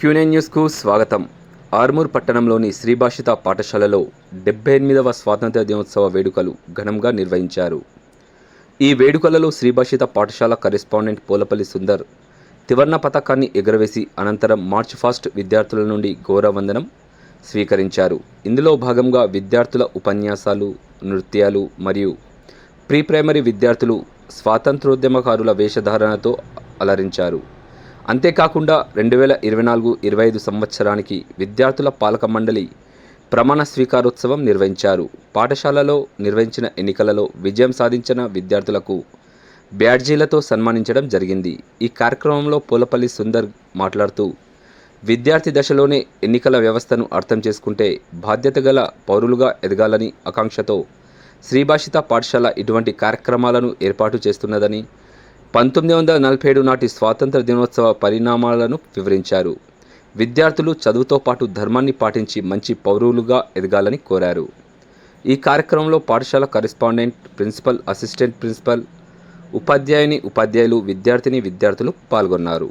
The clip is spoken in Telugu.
క్యూనైన్ న్యూస్కు స్వాగతం. ఆర్మూర్ పట్టణంలోని శ్రీభాషిత పాఠశాలలో డెబ్బై ఎనిమిదవ స్వాతంత్ర దినోత్సవ వేడుకలు ఘనంగా నిర్వహించారు. ఈ వేడుకలలో శ్రీభాషిత పాఠశాల కరెస్పాండెంట్ పోలపల్లి సుందర్ త్రివర్ణ పతాకాన్ని ఎగురవేసి అనంతరం మార్చ్ ఫాస్ట్ విద్యార్థుల నుండి గౌరవందనం స్వీకరించారు. ఇందులో భాగంగా విద్యార్థుల ఉపన్యాసాలు నృత్యాలు మరియు ప్రీ ప్రైమరీ విద్యార్థులు స్వాతంత్రోద్యమకారుల వేషధారణతో అలరించారు. అంతేకాకుండా రెండు వేల ఇరవై నాలుగు ఇరవై ఐదు సంవత్సరానికి విద్యార్థుల పాలక మండలి ప్రమాణ స్వీకారోత్సవం నిర్వహించారు. పాఠశాలలో నిర్వహించిన ఎన్నికలలో విజయం సాధించిన విద్యార్థులకు బ్యాడ్జీలతో సన్మానించడం జరిగింది. ఈ కార్యక్రమంలో పూలపల్లి సుందర్ మాట్లాడుతూ విద్యార్థి దశలోనే ఎన్నికల వ్యవస్థను అర్థం చేసుకుంటే బాధ్యత గల పౌరులుగా ఎదగాలని ఆకాంక్షతో శ్రీభాషిత పాఠశాల ఇటువంటి కార్యక్రమాలను ఏర్పాటు చేస్తున్నదని పంతొమ్మిది వందల నలభై ఏడు నాటి స్వాతంత్ర దినోత్సవ పరిణామాలను వివరించారు. విద్యార్థులు చదువుతో పాటు ధర్మాన్ని పాటించి మంచి పౌరులుగా ఎదగాలని కోరారు. ఈ కార్యక్రమంలో పాఠశాల కరెస్పాండెంట్ ప్రిన్సిపల్ అసిస్టెంట్ ప్రిన్సిపల్ ఉపాధ్యాయుని ఉపాధ్యాయులు విద్యార్థిని విద్యార్థులు పాల్గొన్నారు.